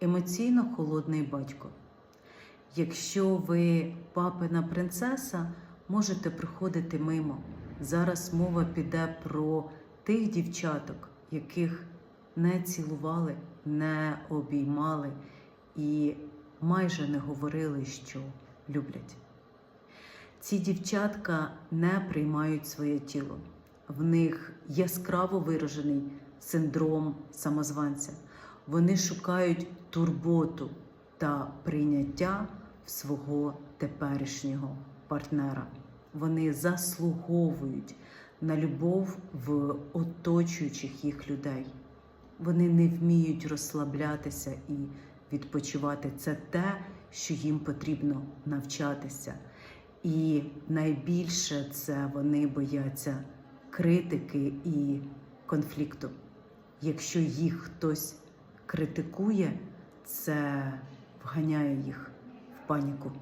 емоційно холодний батько. Якщо ви папина принцеса, можете приходити мимо. Зараз мова піде про тих дівчаток, яких не цілували, не обіймали і майже не говорили, що люблять. Ці дівчатка не приймають своє тіло. В них яскраво виражений синдром самозванця. Вони шукають турботу та прийняття в свого теперішнього партнера. Вони заслуговують на любов в оточуючих їх людей. Вони не вміють розслаблятися і відпочивати. Це те, що їм потрібно навчатися. І найбільше це вони бояться критики і конфлікту. Якщо їх хтось критикує, це вганяє їх в паніку.